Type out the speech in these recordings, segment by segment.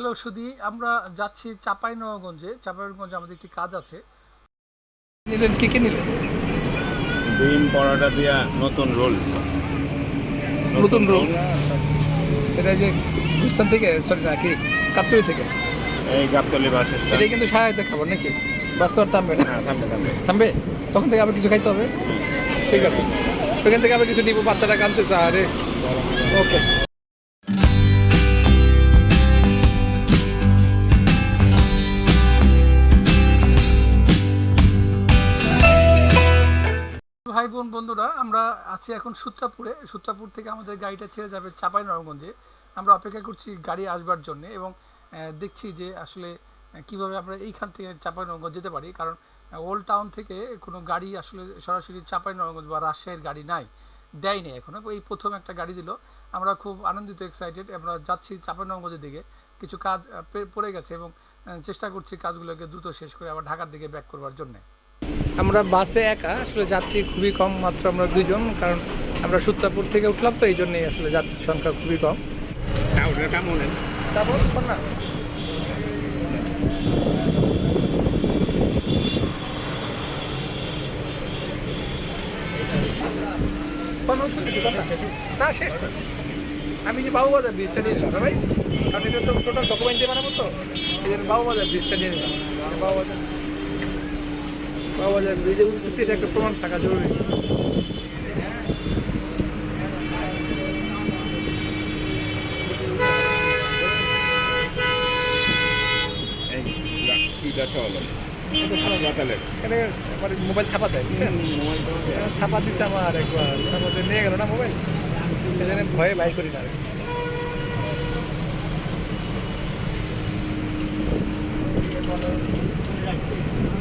Hello সুদি আমরা যাচ্ছি চাপাই নবাবগঞ্জে চাপাইনগঞ্জে আমাদের একটি কাজ আছে। নিলেন কে কে নিলেন? ডিম পরোটা দিয়া নতুন রোল। নতুন রোল? এটা যে গুস্তান থেকে সরি না কি কাপ্তুরি থেকে? এই গাবতলি বাস এটাই কিন্তু সহায়তা খাবার নাকি? বাস্তব থামবে না। থামবে থামবে। থামবে? তখন থেকে আবার কিছু খাইতে হবে? ঠিক আছে। ওইখান থেকে আবার কিছু নিবো বাচ্চাটা কানতে চা আরে ওকে ভাই বোন বন্ধুরা, আমরা আছি এখন সূত্রাপুরে। সূত্রাপুর থেকে আমাদের গাড়িটা ছেড়ে যাবে চাপাই নরগঞ্জে আমরা অপেক্ষা করছি গাড়ি আসবার জন্য এবং দেখছি যে আসলে কীভাবে আমরা এইখান থেকে চাপাই নরগঞ্জ যেতে পারি। কারণ ওল্ড টাউন থেকে কোনো গাড়ি আসলে সরাসরি চাপাই নরগঞ্জ বা রাজশাহীর গাড়ি নাই দেয়নি এখনও এই প্রথম একটা গাড়ি দিল। আমরা খুব আনন্দিত এক্সাইটেড আমরা যাচ্ছি চাপাই নরগঞ্জের দিকে। কিছু কাজ পড়ে গেছে এবং চেষ্টা করছি কাজগুলোকে দ্রুত শেষ করে আবার ঢাকার দিকে ব্যাক করবার জন্যে। আমরা বাসে একা, আসলে যাত্রী খুবই কম, মাত্র আমরা দুজন কারণ আমরা সূত্রাপুর থেকে উঠলাম তো এই জন্যই আসলে যাত্রীর সংখ্যা খুবই কম। না। না, শেষ আমি যে বাবুবাজার ব্রিজটা নিয়ে নিলাম, ভাই। কারণ এটা তো টোটাল ডকুমেন্ট দিয়ে বানাবো তো। এই জন্য বাবুবাজার ব্রিজটা নিয়ে নিলাম। বাবুবাজার বাবুবাজার ব্রিজে উঠতেছি এটা একটা প্রমাণ থাকা জরুরি। মোবাইল ছাপা দেয় বুঝছেন? ছাপা দিছে আমার একবার। নিয়ে গেল না মোবাইল? এই ভয়ে বাই করি না।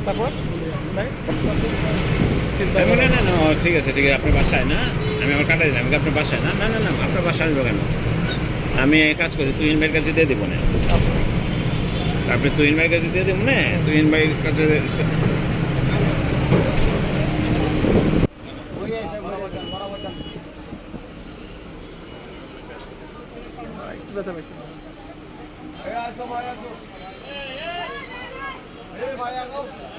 তারপর? ভাই? চিন্তা না না না না ও, ঠিক আছে ঠিক আছে আপনার বাসায় না? আমি আমার কাটাই আমি আপনার বাসায় না? না না না আপনার বাসায় আসব কেন? আমি এই কাজ করি তুহিন ভাইয়ের কাছে দিয়ে দেবো না। আপনি তুহিন ভাইয়ের কাছে দিয়ে দেবো না? তুহিন ভাইয়ের কাছে ব্যথা পেয়েছি। তারপরে বলল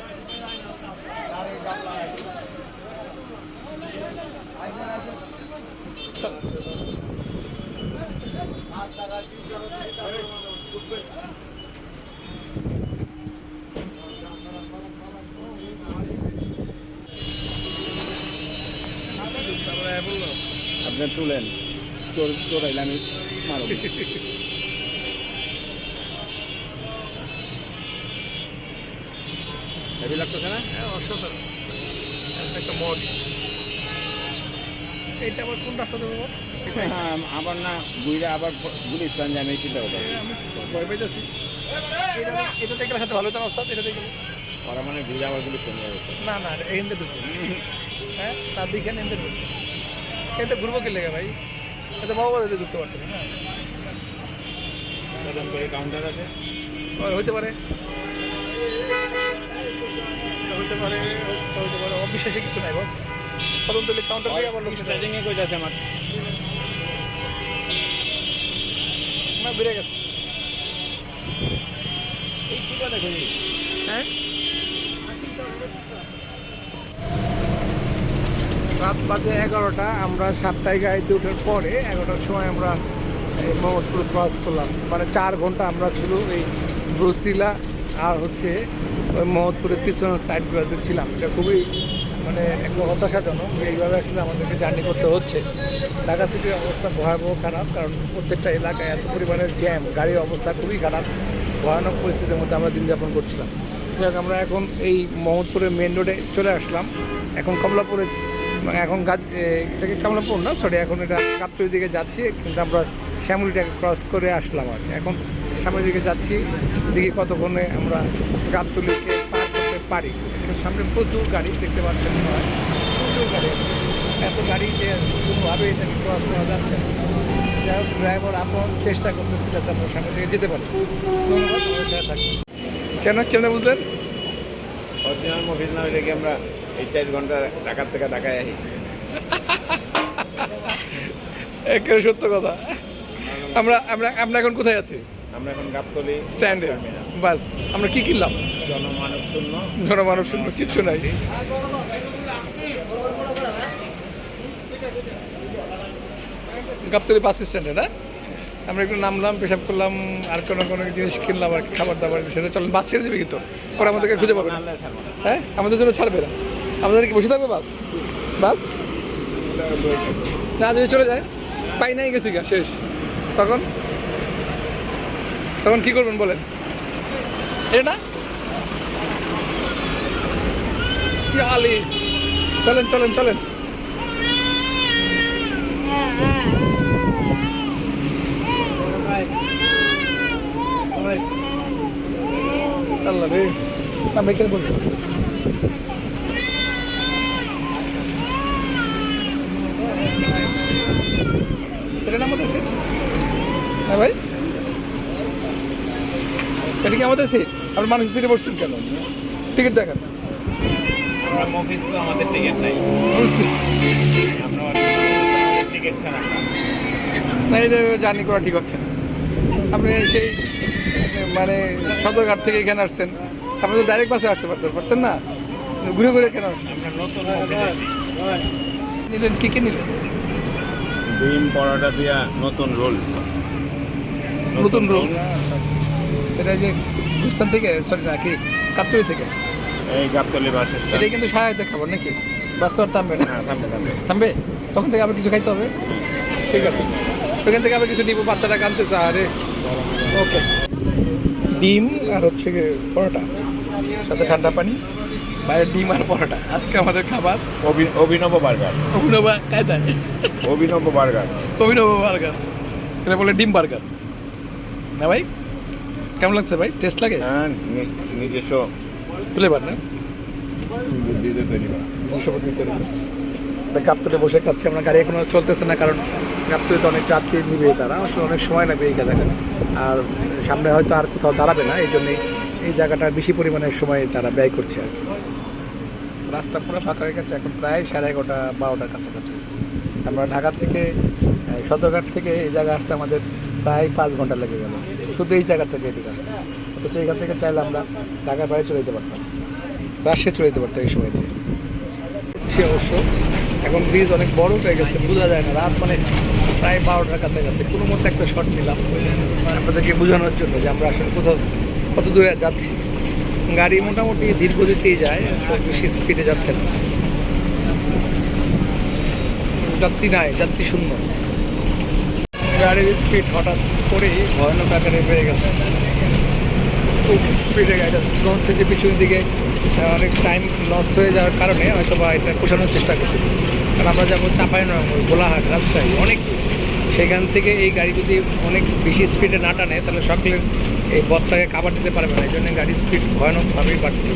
আপনি তুলেন। চোর চোরাইলে আমি মারব। হেভি লাগতেছে না? হ্যাঁ অসাধারণ। একটা মড এইটা আবার কোন রাস্তা দেবো হ্যাঁ, আবার না ঘুরে আবার গুলিস্তান চিন্তা করতে আমি ভয় পাইতেছি। এটা এটা দেখলে সাথে ভালো না ওস্তাদ এটা দেখলে। ওরা মানে ঘুরে আবার গুলিস্তান যাবে না না এখানটা ঢুকবো। হ্যাঁ তার দিকে এখানে ঢুকবো। এটা ঘুরবো কি লেগে ভাই? এটা বাবা বাজারে ঢুকতে পারতো না। হ্যাঁ কাউন্টার আছে। হইতে পারে। হইতে পারে অবিশ্বাসে কিছু নাই বস তদন্ত কাউন্টার থেকে আবার লোক কই যাচ্ছে আমার? না গেছে। এই ছিল দেখুন হ্যাঁ? রাত বাজে এগারোটা আমরা সাতটায় গাড়িতে ওঠার পরে এগারোটার সময় আমরা এই মোহাম্মদপুর ক্রস করলাম। মানে চার ঘণ্টা আমরা শুধু এই ব্রসিলা আর হচ্ছে ওই মোহাম্মদপুরের পিছনের সাইডগুলোতে ছিলাম। এটা খুবই মানে একটু হতাশাজনক এইভাবে আসলে আমাদেরকে জার্নি করতে হচ্ছে। ঢাকা সিটির অবস্থা ভয়াবহ খারাপ কারণ প্রত্যেকটা এলাকায় এত পরিমাণের জ্যাম গাড়ির অবস্থা খুবই খারাপ ভয়ানক পরিস্থিতির মধ্যে আমরা দিন যাপন করছিলাম। যাই হোক, আমরা এখন এই মোহাম্মদপুরের মেন রোডে চলে আসলাম। এখন কমলাপুরে মানে এখন গাছ এটাকে কমলাপুর না? সরি এখন এটা কাপতলির দিকে যাচ্ছি কিন্তু আমরা শ্যামলিটাকে ক্রস করে আসলাম আর এখন সামনের দিকে যাচ্ছি। দেখি কতক্ষণে আমরা গাবতলিকে পার করতে পারি। সামনে প্রচুর গাড়ি দেখতে পাচ্ছেন। প্রচুর গাড়ি। এত গাড়ি যে কোনোভাবে এটাকে ক্রস করা যাচ্ছে যাই হোক ড্রাইভার আপন চেষ্টা করতেছি যাতে আমরা সামনে দিকে যেতে পারি। ধন্যবাদ। কেন কেন বুঝলেন? অরিজিনাল মুভিজ না হইলে কি আমরা এই চার ঘণ্টা ঢাকার থেকে ঢাকায় আসি? একেবারে সত্য কথা। আমরা আমরা আমরা এখন কোথায় আছি? আমরা এখন গাবতলি স্ট্যান্ডে বাস আমরা কি কিনলাম? জনমানব শূন্য। জনমানব শূন্য কিচ্ছু নাই। গাবতলি বাস স্ট্যান্ডে না? আমরা একটু নামলাম পেশাব করলাম আর কোনো কোনো জিনিস কিনলাম আর খাবার দাবার সেটা চলেন বাস ছেড়ে দেবে কিন্তু। পরে আমাদেরকে খুঁজে পাবে না। হ্যাঁ? আমাদের জন্য ছাড়বে না। আমাদের কি বসে থাকবে বাস? বাস? না যদি চলে যায় পাই নাই গেছি গা শেষ। তখন? তখন কি করবেন বলেন? এটা? কি আলি? চলেন চলেন চলেন। আল্লাহ রে আমি এখানে বলব এটা হ্যাঁ ভাই। এটা কি আমাদের সিট আপনি মানুষ সিটে বসছেন কেন? টিকিট দেখান। আমরা মফিস তো আমাদের টিকিট নাই। বুঝছি। টিকিট ছাড়া না। না এটা জার্নি করা ঠিক হচ্ছে না। আপনি সেই মানে সদরঘাট থেকে এখানে আসছেন। আপনি তো ডাইরেক্ট বাসে আসতে পারতেন পারতেন না? ঘুরে ঘুরে কেন। নিলেন কী কী নিলেন? ডিম পরোটা দিয়া নতুন রোল। নতুন রোল। এটা যে গুস্তান থেকে সরি না কি? কাপ্তুরি থেকে। এই গাবতলি বাস এটাই কিন্তু সহায়তা খাবার নাকি? বাস তো আর থামবে না। থামবে তখন থেকে আবার কিছু খাইতে হবে? ঠিক আছে। ওখান থেকে আবার কিছু নিব বাচ্চাটা কানতে চা আরে। ওকে। ডিম আর হচ্ছে পরোটা। সাথে ঠান্ডা পানি বাইরে ডিম আর পরোটা। আজকে আমাদের খাবার। অভি- অভিনব বার্গার। অভিনব কায়দায়। অভিনব বার্গার। অভিনব বার্গার। এটা বলে ডিম বার্গার। না ভাই? কেমন লাগছে ভাই? টেস্ট লাগে? হ্যাঁ নিজস্ব। ফ্লেভার না? দুশো পঁচিশ বসে খাচ্ছি আমরা গাড়ি এখনও চলতেছে না কারণ গাবতলিতে অনেক যাত্রী নিবে তারা আসলে অনেক সময় লাগবে এই জায়গাটা আর সামনে হয়তো আর কোথাও দাঁড়াবে না এই জন্যই এই জায়গাটা বেশি পরিমাণে সময় তারা ব্যয় করছে আর রাস্তা পুরো ফাঁকা হয়ে গেছে এখন প্রায় সাড়ে এগারোটা বারোটার কাছাকাছি। আমরা ঢাকা থেকে সদরঘাট থেকে এই জায়গা আসতে আমাদের প্রায় পাঁচ ঘণ্টা লেগে গেল। শুধু এই জায়গা থেকে এদিকে আসতে অথচ এখান থেকে চাইলে আমরা ঢাকার বাইরে চলে যেতে পারতাম। রাশিয়া চলে যেতে পারতাম এই সময় দিয়ে। সে অবশ্য এখন ব্রিজ অনেক বড় হয়ে গেছে, বোঝা যায় না। রাত মানে প্রায় বারোটার কাছাকাছি। কোনো মতো একটা শট নিলাম। আপনাদেরকে বোঝানোর জন্য যে আমরা আসলে কোথাও কত দূরে যাচ্ছি। গাড়ি মোটামুটি ধীর গতিতেই যায় বেশি স্পিডে যাচ্ছে না। যাত্রী নাই, যাত্রী শূন্য। গাড়ির স্পিড হঠাৎ করেই ভয়ানক আকারে বেড়ে গেছে। খুব স্পিডে গাড়িটা হচ্ছে যে পিছনের দিকে। অনেক টাইম লস হয়ে যাওয়ার কারণে হয়তো বা এটা পোষানোর চেষ্টা করতেছি। কারণ আমরা যাব চাঁপাইনগর গোলাহাট রাজশাহী, অনেক সেখান থেকে এই গাড়ি যদি অনেক বেশি স্পিডে না টানে, তাহলে সকালের এই বদটাকে কাবার দিতে পারবে না। এই জন্য গাড়ির স্পিড ভয়ানকভাবেই বাড়ছে।